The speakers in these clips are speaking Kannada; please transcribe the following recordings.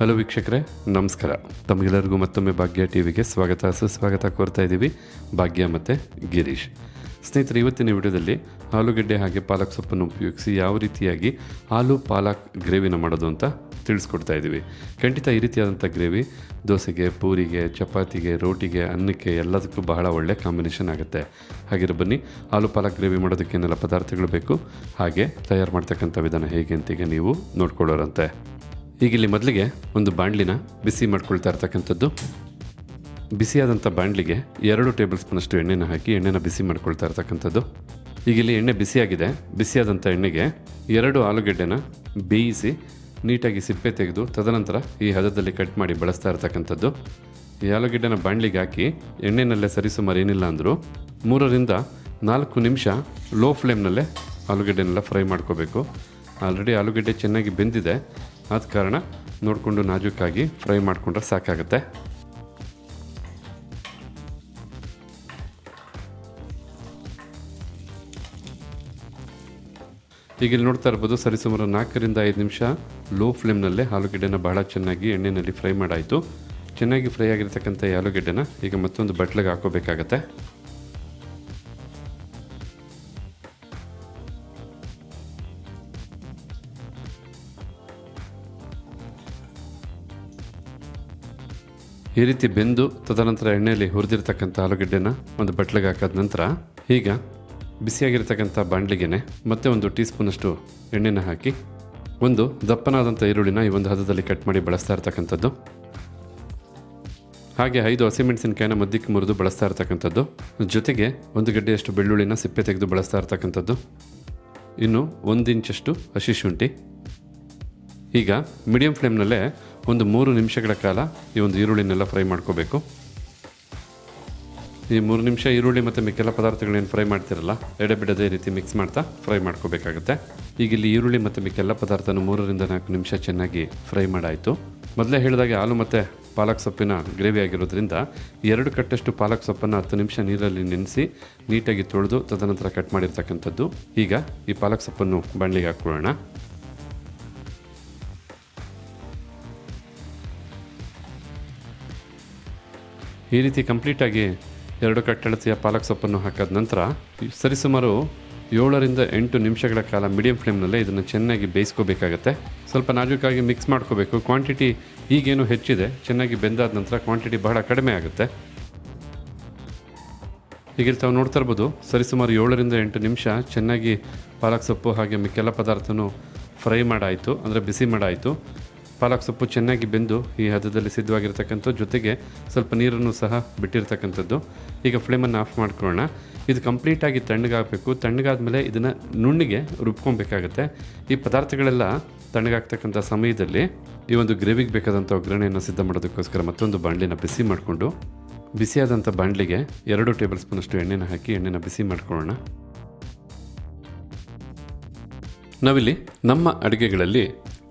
ಹಲೋ ವೀಕ್ಷಕರೇ, ನಮಸ್ಕಾರ. ತಮಗೆಲ್ಲರಿಗೂ ಮತ್ತೊಮ್ಮೆ ಭಾಗ್ಯ ಟಿ ವಿಗೆ ಸ್ವಾಗತ, ಸುಸ್ವಾಗತ ಕೋರ್ತಾ ಇದ್ದೀವಿ ಭಾಗ್ಯ ಮತ್ತು ಗಿರೀಶ್. ಸ್ನೇಹಿತರೆ, ಇವತ್ತಿನ ವಿಡಿಯೋದಲ್ಲಿ ಆಲೂಗಡ್ಡೆ ಹಾಗೆ ಪಾಲಕ್ ಸೊಪ್ಪನ್ನು ಉಪಯೋಗಿಸಿ ಯಾವ ರೀತಿಯಾಗಿ ಆಲೂ ಪಾಲಕ್ ಗ್ರೇವಿನ ಮಾಡೋದು ಅಂತ ತಿಳಿಸ್ಕೊಡ್ತಾ ಇದ್ದೀವಿ. ಖಂಡಿತ ಈ ರೀತಿಯಾದಂಥ ಗ್ರೇವಿ, ದೋಸೆಗೆ, ಪೂರಿಗೆ, ಚಪಾತಿಗೆ, ರೋಟಿಗೆ, ಅನ್ನಕ್ಕೆ ಎಲ್ಲದಕ್ಕೂ ಬಹಳ ಒಳ್ಳೆ ಕಾಂಬಿನೇಷನ್ ಆಗುತ್ತೆ. ಹಾಗೆ ಬನ್ನಿ, ಆಲೂ ಪಾಲಕ್ ಗ್ರೇವಿ ಮಾಡೋದಕ್ಕೆ ಏನೆಲ್ಲ ಪದಾರ್ಥಗಳು ಬೇಕು, ಹಾಗೆ ತಯಾರು ಮಾಡ್ತಕ್ಕಂಥ ವಿಧಾನ ಹೇಗೆ ಅಂತೀಗ ನೀವು ನೋಡ್ಕೊಳ್ಳೋರಂತೆ. ಈಗ ಇಲ್ಲಿ ಮೊದಲಿಗೆ ಒಂದು ಬಾಣಲಿನ ಬಿಸಿ ಮಾಡ್ಕೊಳ್ತಾ ಇರ್ತಕ್ಕಂಥದ್ದು. ಬಿಸಿಯಾದಂಥ ಬಾಣಲಿಗೆ ಎರಡು ಟೇಬಲ್ ಸ್ಪೂನಷ್ಟು ಎಣ್ಣೆನ ಹಾಕಿ ಎಣ್ಣೆನ ಬಿಸಿ ಮಾಡ್ಕೊಳ್ತಾ ಇರ್ತಕ್ಕಂಥದ್ದು. ಈಗ ಇಲ್ಲಿ ಎಣ್ಣೆ ಬಿಸಿಯಾಗಿದೆ. ಬಿಸಿಯಾದಂಥ ಎಣ್ಣೆಗೆ ಎರಡು ಆಲೂಗೆಡ್ಡೆನ ಬೇಯಿಸಿ ನೀಟಾಗಿ ಸಿಪ್ಪೆ ತೆಗೆದು ತದನಂತರ ಈ ಹದದಲ್ಲಿ ಕಟ್ ಮಾಡಿ ಬಳಸ್ತಾ ಇರ್ತಕ್ಕಂಥದ್ದು. ಈ ಆಲೂಗೆಡ್ಡೆನ ಬಾಣಲಿಗೆ ಹಾಕಿ ಎಣ್ಣೆನಲ್ಲೇ ಸರಿಸುಮಾರು ಏನಿಲ್ಲ ಅಂದರೂ ಮೂರರಿಂದ ನಾಲ್ಕು ನಿಮಿಷ ಲೋ ಫ್ಲೇಮ್ನಲ್ಲೇ ಆಲೂಗೆಡ್ಡೆನೆಲ್ಲ ಫ್ರೈ ಮಾಡ್ಕೋಬೇಕು. ಆಲ್ರೆಡಿ ಆಲೂಗಡ್ಡೆ ಚೆನ್ನಾಗಿ ಬೆಂದಿದೆ. ಆದ ಕಾರಣ ನೋಡಿಕೊಂಡು ನಾಜೂಕಾಗಿ ಫ್ರೈ ಮಾಡಿಕೊಂಡ್ರೆ ಸಾಕಾಗುತ್ತೆ. ಈಗ ಇಲ್ಲಿ ನೋಡ್ತಾ ಇರ್ಬೋದು ಸರಿಸುಮಾರು ನಾಲ್ಕರಿಂದ ಐದು ನಿಮಿಷ ಲೋ ಫ್ಲೇಮ್ನಲ್ಲೇ ಆಲೂಗೆಡ್ಡೆನ ಬಹಳ ಚೆನ್ನಾಗಿ ಎಣ್ಣೆಯಲ್ಲಿ ಫ್ರೈ ಮಾಡಾಯಿತು. ಚೆನ್ನಾಗಿ ಫ್ರೈ ಆಗಿರ್ತಕ್ಕಂಥ ಈ ಆಲೂಗೆಡ್ಡೆನ ಈಗ ಮತ್ತೊಂದು ಬಟ್ಲಿಗೆ ಹಾಕೋಬೇಕಾಗತ್ತೆ. ಈ ರೀತಿ ಬೆಂದು ತದನಂತರ ಎಣ್ಣೆಯಲ್ಲಿ ಹುರಿದಿರ್ತಕ್ಕಂಥ ಆಲೂಗಡ್ಡೆನ ಒಂದು ಬಟ್ಲಿಗೆ ಹಾಕಾದ ನಂತರ ಈಗ ಬಿಸಿಯಾಗಿರ್ತಕ್ಕಂಥ ಬಾಣಲಿಗೆನೆ ಮತ್ತೆ ಒಂದು ಟೀ ಸ್ಪೂನಷ್ಟು ಎಣ್ಣೆನ ಹಾಕಿ ಒಂದು ದಪ್ಪನಾದಂಥ ಈರುಳ್ಳಿನ ಈ ಒಂದು ಹದದಲ್ಲಿ ಕಟ್ ಮಾಡಿ ಬಳಸ್ತಾ ಇರ್ತಕ್ಕಂಥದ್ದು. ಹಾಗೆ ಐದು ಹಸಿಮೆಣಸಿನಕಾಯಿನ ಮಧ್ಯಕ್ಕೆ ಮುರಿದು ಬಳಸ್ತಾ ಇರ್ತಕ್ಕಂಥದ್ದು. ಜೊತೆಗೆ ಒಂದು ಗಡ್ಡೆಯಷ್ಟು ಬೆಳ್ಳುಳ್ಳಿನ ಸಿಪ್ಪೆ ತೆಗೆದು ಬಳಸ್ತಾ ಇರ್ತಕ್ಕಂಥದ್ದು. ಇನ್ನು ಒಂದು ಇಂಚಷ್ಟು ಹಸಿ ಶುಂಠಿ. ಈಗ ಮೀಡಿಯಂ ಫ್ಲೇಮ್ನಲ್ಲೇ ಒಂದು ಮೂರು ನಿಮಿಷಗಳ ಕಾಲ ಈ ಒಂದು ಈರುಳ್ಳಿನೆಲ್ಲ ಫ್ರೈ ಮಾಡ್ಕೋಬೇಕು. ಈ ಮೂರು ನಿಮಿಷ ಈರುಳ್ಳಿ ಮತ್ತು ಮಿಕ್ಕೆಲ್ಲ ಪದಾರ್ಥಗಳೇನು ಫ್ರೈ ಮಾಡ್ತಿರಲ್ಲ ಎಡೆಬಿಡದೆ ರೀತಿ ಮಿಕ್ಸ್ ಮಾಡ್ತಾ ಫ್ರೈ ಮಾಡ್ಕೋಬೇಕಾಗುತ್ತೆ. ಈಗ ಇಲ್ಲಿ ಈರುಳ್ಳಿ ಮತ್ತು ಮಿಕ್ಕೆಲ್ಲ ಪದಾರ್ಥನ ಮೂರರಿಂದ ನಾಲ್ಕು ನಿಮಿಷ ಚೆನ್ನಾಗಿ ಫ್ರೈ ಮಾಡಾಯಿತು. ಮೊದಲೇ ಹೇಳಿದಾಗೆ ಹಾಲು ಮತ್ತು ಪಾಲಕ್ ಸೊಪ್ಪಿನ ಗ್ರೇವಿ ಆಗಿರೋದ್ರಿಂದ ಎರಡು ಕಟ್ಟಷ್ಟು ಪಾಲಕ್ ಸೊಪ್ಪನ್ನು ಹತ್ತು ನಿಮಿಷ ನೀರಲ್ಲಿ ನೆನೆಸಿ ನೀಟಾಗಿ ತೊಳೆದು ತದನಂತರ ಕಟ್ ಮಾಡಿರ್ತಕ್ಕಂಥದ್ದು. ಈಗ ಈ ಪಾಲಕ್ ಸೊಪ್ಪನ್ನು ಬಾಣಲಿಗೆ ಹಾಕ್ಕೊಳ್ಳೋಣ. ಈ ರೀತಿ ಕಂಪ್ಲೀಟಾಗಿ ಎರಡು ಕಟ್ಟಳತೆಯ ಪಾಲಕ್ ಸೊಪ್ಪನ್ನು ಹಾಕಿದ ನಂತರ ಸರಿಸುಮಾರು ಏಳರಿಂದ ಎಂಟು ನಿಮಿಷಗಳ ಕಾಲ ಮೀಡಿಯಂ ಫ್ಲೇಮ್ನಲ್ಲೇ ಇದನ್ನು ಚೆನ್ನಾಗಿ ಬೇಯಿಸ್ಕೋಬೇಕಾಗತ್ತೆ. ಸ್ವಲ್ಪ ನಾಜೂಕಾಗಿ ಮಿಕ್ಸ್ ಮಾಡ್ಕೋಬೇಕು. ಕ್ವಾಂಟಿಟಿ ಈಗೇನು ಹೆಚ್ಚಿದೆ, ಚೆನ್ನಾಗಿ ಬೆಂದಾದ ನಂತರ ಕ್ವಾಂಟಿಟಿ ಬಹಳ ಕಡಿಮೆ ಆಗುತ್ತೆ. ಈಗ ತಾವು ನೋಡ್ತಾ ಇರ್ಬೋದು, ಸರಿಸುಮಾರು ಏಳರಿಂದ ಎಂಟು ನಿಮಿಷ ಚೆನ್ನಾಗಿ ಪಾಲಕ್ ಸೊಪ್ಪು ಹಾಗೆ ಮಿಕ್ಕೆಲ್ಲ ಪದಾರ್ಥನೂ ಫ್ರೈ ಮಾಡಾಯಿತು, ಅಂದರೆ ಬಿಸಿ ಮಾಡಾಯಿತು. ಪಾಲಕ್ ಸೊಪ್ಪು ಚೆನ್ನಾಗಿ ಬೆಂದು ಈ ಹದದಲ್ಲಿ ಸಿದ್ಧವಾಗಿರ್ತಕ್ಕಂಥ ಜೊತೆಗೆ ಸ್ವಲ್ಪ ನೀರನ್ನು ಸಹ ಬಿಟ್ಟಿರ್ತಕ್ಕಂಥದ್ದು. ಈಗ ಫ್ಲೇಮನ್ನು ಆಫ್ ಮಾಡ್ಕೊಳ್ಳೋಣ. ಇದು ಕಂಪ್ಲೀಟಾಗಿ ತಣ್ಣಗಾಗಬೇಕು. ತಣ್ಣಗಾದ್ಮೇಲೆ ಇದನ್ನು ನುಣ್ಣಿಗೆ ರುಬ್ಕೊಬೇಕಾಗತ್ತೆ. ಈ ಪದಾರ್ಥಗಳೆಲ್ಲ ತಣ್ಣಗಾಗ್ತಕ್ಕಂಥ ಸಮಯದಲ್ಲಿ ಈ ಒಂದು ಗ್ರೇವಿಗೆ ಬೇಕಾದಂಥ ಒಗ್ಗರಣೆಯನ್ನು ಸಿದ್ಧ ಮಾಡೋದಕ್ಕೋಸ್ಕರ ಮತ್ತೊಂದು ಬಾಣಲಿನ ಬಿಸಿ ಮಾಡಿಕೊಂಡು, ಬಿಸಿಯಾದಂಥ ಬಾಣಲಿಗೆ ಎರಡು ಟೇಬಲ್ ಸ್ಪೂನಷ್ಟು ಎಣ್ಣೆನ ಹಾಕಿ ಎಣ್ಣೆನ ಬಿಸಿ ಮಾಡ್ಕೊಳ್ಳೋಣ. ನಾವಿಲ್ಲಿ ನಮ್ಮ ಅಡುಗೆಗಳಲ್ಲಿ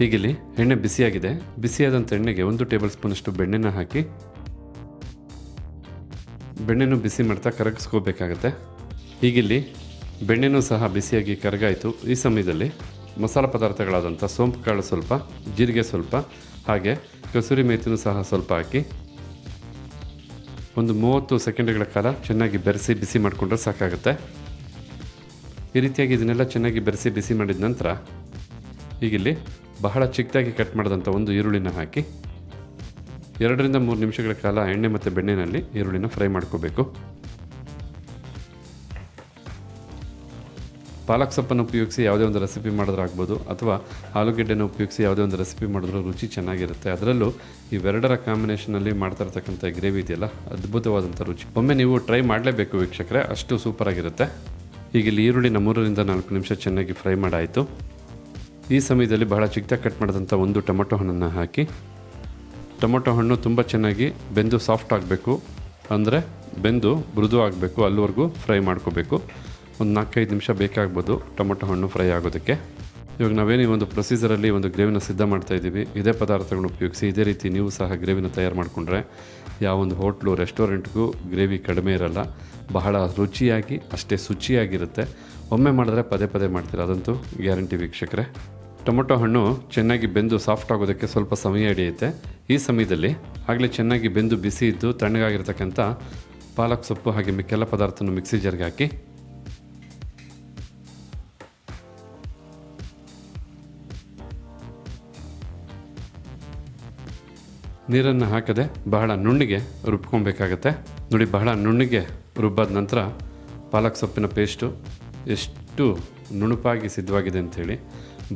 ಹೀಗಿಲ್ಲಿ, ಎಣ್ಣೆ ಬಿಸಿಯಾಗಿದೆ. ಬಿಸಿಯಾದಂಥ ಎಣ್ಣೆಗೆ ಒಂದು ಟೇಬಲ್ ಸ್ಪೂನಷ್ಟು ಬೆಣ್ಣೆನ ಹಾಕಿ, ಬೆಣ್ಣೆನೂ ಬಿಸಿ ಮಾಡ್ತಾ ಕರಗಿಸ್ಕೋಬೇಕಾಗತ್ತೆ. ಈಗಿಲ್ಲಿ ಬೆಣ್ಣೆನೂ ಸಹ ಬಿಸಿಯಾಗಿ ಕರಗಾಯಿತು. ಈ ಸಮಯದಲ್ಲಿ ಮಸಾಲ ಪದಾರ್ಥಗಳಾದಂಥ ಸೋಂಪು ಕಾಳು ಸ್ವಲ್ಪ, ಜೀರಿಗೆ ಸ್ವಲ್ಪ, ಹಾಗೆ ಕಸೂರಿ ಮೇಥಿನೂ ಸಹ ಸ್ವಲ್ಪ ಹಾಕಿ, ಒಂದು ಮೂವತ್ತು ಸೆಕೆಂಡ್ಗಳ ಕಾಲ ಚೆನ್ನಾಗಿ ಬೆರೆಸಿ ಬಿಸಿ ಮಾಡಿಕೊಂಡ್ರೆ ಸಾಕಾಗುತ್ತೆ. ಈ ರೀತಿಯಾಗಿ ಇದನ್ನೆಲ್ಲ ಚೆನ್ನಾಗಿ ಬೆರೆಸಿ ಬಿಸಿ ಮಾಡಿದ ನಂತರ ಈಗಿಲ್ಲಿ ಬಹಳ ಚಿಕ್ಕದಾಗಿ ಕಟ್ ಮಾಡಿದಂಥ ಒಂದು ಈರುಳ್ಳಿನ ಹಾಕಿ ಎರಡರಿಂದ ಮೂರು ನಿಮಿಷಗಳ ಕಾಲ ಎಣ್ಣೆ ಮತ್ತು ಬೆಣ್ಣೆನಲ್ಲಿ ಈರುಳ್ಳಿನ ಫ್ರೈ ಮಾಡ್ಕೋಬೇಕು. ಪಾಲಕ್ ಸೊಪ್ಪನ್ನು ಉಪಯೋಗಿಸಿ ಯಾವುದೇ ಒಂದು ರೆಸಿಪಿ ಮಾಡಿದ್ರೆ ಆಗ್ಬೋದು, ಅಥವಾ ಆಲೂಗೆಡ್ಡೆನ ಉಪಯೋಗಿಸಿ ಯಾವುದೇ ಒಂದು ರೆಸಿಪಿ ಮಾಡಿದ್ರೂ ರುಚಿ ಚೆನ್ನಾಗಿರುತ್ತೆ. ಅದರಲ್ಲೂ ಇವೆರಡರ ಕಾಂಬಿನೇಷನಲ್ಲಿ ಮಾಡ್ತಾ ಇರ್ತಕ್ಕಂಥ ಗ್ರೇವಿ ಇದೆಯಲ್ಲ, ಅದ್ಭುತವಾದಂಥ ರುಚಿ. ಒಮ್ಮೆ ನೀವು ಟ್ರೈ ಮಾಡಲೇಬೇಕು ವೀಕ್ಷಕರೇ, ಅಷ್ಟು ಸೂಪರಾಗಿರುತ್ತೆ. ಈಗ ಇಲ್ಲಿ ಈರುಳ್ಳಿನ ಮೂರರಿಂದ ನಾಲ್ಕು ನಿಮಿಷ ಚೆನ್ನಾಗಿ ಫ್ರೈ ಮಾಡಾಯಿತು. ಈ ಸಮಯದಲ್ಲಿ ಬಹಳ ಚಿಕ್ಕದಾಗಿ ಕಟ್ ಮಾಡಿದಂಥ ಒಂದು ಟೊಮೊಟೊ ಹಣ್ಣನ್ನು ಹಾಕಿ, ಟೊಮೊಟೊ ಹಣ್ಣು ತುಂಬ ಚೆನ್ನಾಗಿ ಬೆಂದು ಸಾಫ್ಟ್ ಆಗಬೇಕು. ಅಂದರೆ ಬೆಂದು ಮೃದು ಆಗಬೇಕು, ಅಲ್ಲಿವರೆಗೂ ಫ್ರೈ ಮಾಡ್ಕೋಬೇಕು. ಒಂದು ನಾಲ್ಕೈದು ನಿಮಿಷ ಬೇಕಾಗ್ಬೋದು ಟೊಮೊಟೊ ಹಣ್ಣು ಫ್ರೈ ಆಗೋದಕ್ಕೆ. ಇವಾಗ ನಾವೇನು ಈ ಒಂದು ಪ್ರೊಸೀಜರಲ್ಲಿ ಒಂದು ಗ್ರೇವಿನ ಸಿದ್ಧ ಮಾಡ್ತಾ ಇದ್ದೀವಿ. ಇದೇ ಪದಾರ್ಥಗಳನ್ನು ಉಪಯೋಗಿಸಿ ಇದೇ ರೀತಿ ನೀವು ಸಹ ಗ್ರೇವಿನ ತಯಾರು ಮಾಡಿಕೊಂಡ್ರೆ ಯಾವೊಂದು ಹೋಟ್ಲು, ರೆಸ್ಟೋರೆಂಟ್ಗೂ ಗ್ರೇವಿ ಕಡಿಮೆ ಇರಲ್ಲ. ಬಹಳ ರುಚಿಯಾಗಿ, ಅಷ್ಟೇ ಶುಚಿಯಾಗಿರುತ್ತೆ. ಒಮ್ಮೆ ಮಾಡಿದ್ರೆ ಪದೇ ಪದೇ ಮಾಡ್ತೀರ. ಅದಂತೂ ಗ್ಯಾರಂಟಿ ವೀಕ್ಷಕರೇ. ಟೊಮೊಟೊ ಹಣ್ಣು ಚೆನ್ನಾಗಿ ಬೆಂದು ಸಾಫ್ಟ್ ಆಗೋದಕ್ಕೆ ಸ್ವಲ್ಪ ಸಮಯ ಹಿಡಿಯುತ್ತೆ. ಈ ಸಮಯದಲ್ಲಿ ಆಗಲೇ ಚೆನ್ನಾಗಿ ಬೆಂದು ಬಿಸಿ ಇದ್ದು ತಣ್ಣಗಾಗಿರ್ತಕ್ಕಂಥ ಪಾಲಕ್ ಸೊಪ್ಪು ಹಾಗೆ ಮಿಕ್ಕೆಲ್ಲ ಪದಾರ್ಥನ ಮಿಕ್ಸಿ ಜಾರ್ಗೆ ಹಾಕಿ. ನೀರನ್ನು ಹಾಕದೆ ಬಹಳ ನುಣ್ಣಿಗೆ ರುಬ್ಕೊಬೇಕಾಗತ್ತೆ. ನೋಡಿ, ಬಹಳ ನುಣ್ಣಿಗೆ ರುಬ್ಬಾದ ನಂತರ ಪಾಲಕ್ ಸೊಪ್ಪಿನ ಪೇಸ್ಟು ಎಷ್ಟು ನುಣುಪಾಗಿ ಸಿದ್ಧವಾಗಿದೆ ಅಂಥೇಳಿ.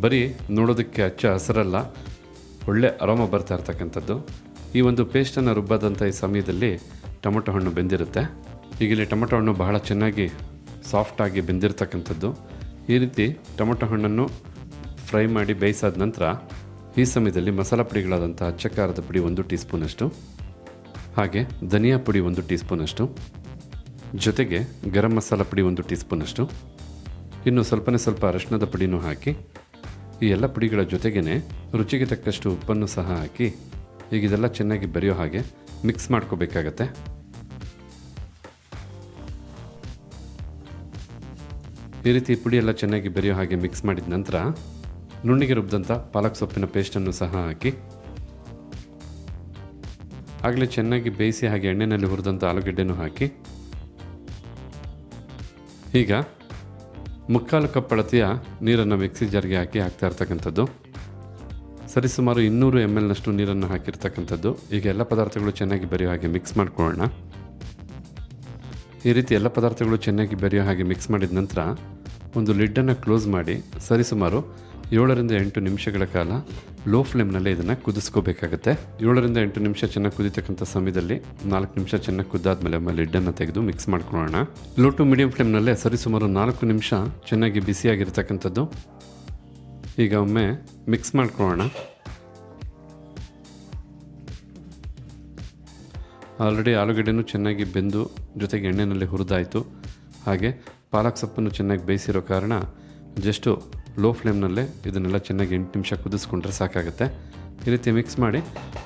ಬರೀ ನೋಡೋದಕ್ಕೆ ಅಚ್ಚ ಹಸಿರಲ್ಲ, ಒಳ್ಳೆ ಅರೋಮ ಬರ್ತಾ ಇರ್ತಕ್ಕಂಥದ್ದು. ಈ ಒಂದು ಪೇಸ್ಟನ್ನು ರುಬ್ಬಾದಂಥ ಈ ಸಮಯದಲ್ಲಿ ಟೊಮೊಟೊ ಹಣ್ಣು ಬೆಂದಿರುತ್ತೆ. ಈಗಲೇ ಟೊಮೊಟೊ ಹಣ್ಣು ಬಹಳ ಚೆನ್ನಾಗಿ ಸಾಫ್ಟಾಗಿ ಬೆಂದಿರತಕ್ಕಂಥದ್ದು. ಈ ರೀತಿ ಟೊಮೊಟೊ ಹಣ್ಣನ್ನು ಫ್ರೈ ಮಾಡಿ ಬೇಯಿಸಾದ ನಂತರ ಈ ಸಮಯದಲ್ಲಿ ಮಸಾಲ ಪುಡಿಗಳಾದಂಥ ಅಚ್ಚ ಖಾರದ ಪುಡಿ ಒಂದು ಟೀ ಸ್ಪೂನಷ್ಟು ಹಾಗೆ ಧನಿಯಾ ಪುಡಿ ಒಂದು ಟೀ ಸ್ಪೂನಷ್ಟು ಜೊತೆಗೆ ಗರಂ ಮಸಾಲ ಪುಡಿ ಒಂದು ಟೀ ಸ್ಪೂನಷ್ಟು ಇನ್ನು ಸ್ವಲ್ಪನೇ ಸ್ವಲ್ಪ ಅರಶಿನದ ಪುಡಿನೂ ಹಾಕಿ ಈ ಎಲ್ಲ ಪುಡಿಗಳ ಜೊತೆಗೇ ರುಚಿಗೆ ತಕ್ಕಷ್ಟು ಉಪ್ಪನ್ನು ಸಹ ಹಾಕಿ, ಈಗ ಇದೆಲ್ಲ ಚೆನ್ನಾಗಿ ಬೆರೆಯೋ ಹಾಗೆ ಮಿಕ್ಸ್ ಮಾಡ್ಕೋಬೇಕಾಗತ್ತೆ. ಈ ರೀತಿ ಪುಡಿ ಎಲ್ಲ ಚೆನ್ನಾಗಿ ಬೆರೆಯೋ ಹಾಗೆ ಮಿಕ್ಸ್ ಮಾಡಿದ ನಂತರ ನುಣ್ಣಿಗೆ ರುಬ್ಬಿದಂಥ ಪಾಲಕ್ ಸೊಪ್ಪಿನ ಪೇಸ್ಟನ್ನು ಸಹ ಹಾಕಿ, ಆಗಲೇ ಚೆನ್ನಾಗಿ ಬೇಯಿಸಿ ಹಾಗೆ ಎಣ್ಣೆಯಲ್ಲಿ ಹುರಿದಂಥ ಆಲೂಗಡ್ಡೆನೂ ಹಾಕಿ, ಈಗ ಮುಕ್ಕಾಲು ಕಪ್ ಅಳತೆಯ ನೀರನ್ನು ಮಿಕ್ಸಿ ಜಾರ್ಗೆ ಹಾಕಿ ಹಾಕ್ತಾ ಇರ್ತಕ್ಕಂಥದ್ದು. ಸರಿಸುಮಾರು ಇನ್ನೂರು ಎಂ ಎಲ್ನಷ್ಟು ನೀರನ್ನು ಹಾಕಿರ್ತಕ್ಕಂಥದ್ದು. ಈಗ ಎಲ್ಲ ಪದಾರ್ಥಗಳು ಚೆನ್ನಾಗಿ ಬೆರೆಯೋ ಹಾಗೆ ಮಿಕ್ಸ್ ಮಾಡ್ಕೊಳ್ಳೋಣ. ಈ ರೀತಿ ಎಲ್ಲ ಪದಾರ್ಥಗಳು ಚೆನ್ನಾಗಿ ಬೆರೆಯೋ ಹಾಗೆ ಮಿಕ್ಸ್ ಮಾಡಿದ ನಂತರ ಒಂದು ಲಿಡ್ಡನ್ನು ಕ್ಲೋಸ್ ಮಾಡಿ ಸರಿಸುಮಾರು ಏಳರಿಂದ ಎಂಟು ನಿಮಿಷಗಳ ಕಾಲ ಲೋ ಫ್ಲೇಮ್ನಲ್ಲೇ ಇದನ್ನು ಕುದಿಸ್ಕೋಬೇಕಾಗುತ್ತೆ. ಏಳರಿಂದ ಎಂಟು ನಿಮಿಷ ಚೆನ್ನಾಗಿ ಕುದಿತಕ್ಕಂಥ ಸಮಯದಲ್ಲಿ ನಾಲ್ಕು ನಿಮಿಷ ಚೆನ್ನಾಗಿ ಕುದ್ದಾದ್ಮೇಲೆ ಆಮೇಲೆ ಲಿಡ್ಡನ್ನು ತೆಗೆದು ಮಿಕ್ಸ್ ಮಾಡ್ಕೊಳ್ಳೋಣ. ಲೋ ಟು ಮೀಡಿಯಂ ಫ್ಲೇಮ್ನಲ್ಲೇ ಸರಿಸುಮಾರು ನಾಲ್ಕು ನಿಮಿಷ ಚೆನ್ನಾಗಿ ಬಿಸಿಯಾಗಿರ್ತಕ್ಕಂಥದ್ದು. ಈಗ ಒಮ್ಮೆ ಮಿಕ್ಸ್ ಮಾಡ್ಕೊಳ್ಳೋಣ. ಆಲ್ರೆಡಿ ಆಲೂಗಡ್ಡೆನೂ ಚೆನ್ನಾಗಿ ಬೆಂದು ಜೊತೆಗೆ ಎಣ್ಣೆಯಲ್ಲಿ ಹುರಿದಾಯಿತು. ಹಾಗೆ ಪಾಲಕ್ ಸೊಪ್ಪನ್ನು ಚೆನ್ನಾಗಿ ಬೇಯಿಸಿರೋ ಕಾರಣ ಜಸ್ಟು ಲೋ ಫ್ಲೇಮ್ನಲ್ಲೇ ಇದನ್ನೆಲ್ಲ ಚೆನ್ನಾಗಿ ಎಂಟು ನಿಮಿಷ ಕುದಿಸ್ಕೊಂಡ್ರೆ ಸಾಕಾಗುತ್ತೆ. ಈ ರೀತಿ ಮಿಕ್ಸ್ ಮಾಡಿ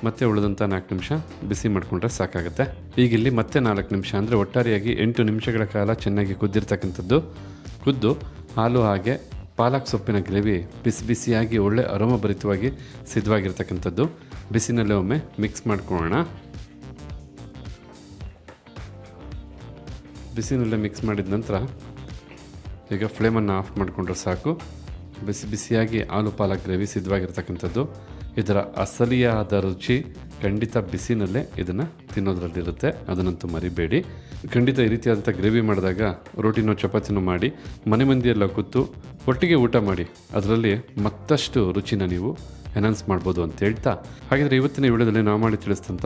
ಮತ್ತೆ ಉಳಿದಂಥ ನಾಲ್ಕು ನಿಮಿಷ ಬಿಸಿ ಮಾಡಿಕೊಂಡ್ರೆ ಸಾಕಾಗುತ್ತೆ. ಈಗ ಇಲ್ಲಿ ಮತ್ತೆ ನಾಲ್ಕು ನಿಮಿಷ ಅಂದರೆ ಒಟ್ಟಾರೆಯಾಗಿ ಎಂಟು ನಿಮಿಷಗಳ ಕಾಲ ಚೆನ್ನಾಗಿ ಕುದ್ದಿರ್ತಕ್ಕಂಥದ್ದು. ಕುದ್ದು ಹಾಲು ಹಾಗೆ ಪಾಲಕ್ ಸೊಪ್ಪಿನ ಗ್ರೇವಿ ಬಿಸಿ ಬಿಸಿಯಾಗಿ ಒಳ್ಳೆ ಅರೋಮಭರಿತವಾಗಿ ಸಿದ್ಧವಾಗಿರ್ತಕ್ಕಂಥದ್ದು. ಬಿಸಿನಲ್ಲೇ ಒಮ್ಮೆ ಮಿಕ್ಸ್ ಮಾಡ್ಕೊಳ್ಳೋಣ. ಬಿಸಿನಲ್ಲೇ ಮಿಕ್ಸ್ ಮಾಡಿದ ನಂತರ ಈಗ ಫ್ಲೇಮನ್ನು ಆಫ್ ಮಾಡಿಕೊಂಡ್ರೆ ಸಾಕು. ಬಿಸಿ ಬಿಸಿಯಾಗಿ ಆಲೂ ಪಾಲಕ್ ಗ್ರೇವಿ ಸಿದ್ಧವಾಗಿರ್ತಕ್ಕಂಥದ್ದು. ಇದರ ಅಸಲಿಯಾದ ರುಚಿ ಖಂಡಿತ ಬಿಸಿನಲ್ಲೇ ಇದನ್ನು ತಿನ್ನೋದ್ರಲ್ಲಿರುತ್ತೆ. ಅದನ್ನಂತೂ ಮರಿಬೇಡಿ. ಖಂಡಿತ ಈ ರೀತಿಯಾದಂಥ ಗ್ರೇವಿ ಮಾಡಿದಾಗ ರೋಟಿನೋ ಚಪಾತಿನೋ ಮಾಡಿ ಮನೆ ಮಂದಿಯೆಲ್ಲ ಕೂತು ಒಟ್ಟಿಗೆ ಊಟ ಮಾಡಿ ಅದರಲ್ಲಿ ಮತ್ತಷ್ಟು ರುಚಿನ ನೀವು ಎನ್ಹಾನ್ಸ್ ಮಾಡ್ಬೋದು ಅಂತ ಹೇಳ್ತಾ. ಹಾಗಿದ್ರೆ ಇವತ್ತಿನ ವಿಡಿಯೋದಲ್ಲಿ ನಾವು ಮಾಡಿ ತಿಳಿಸಿದಂಥ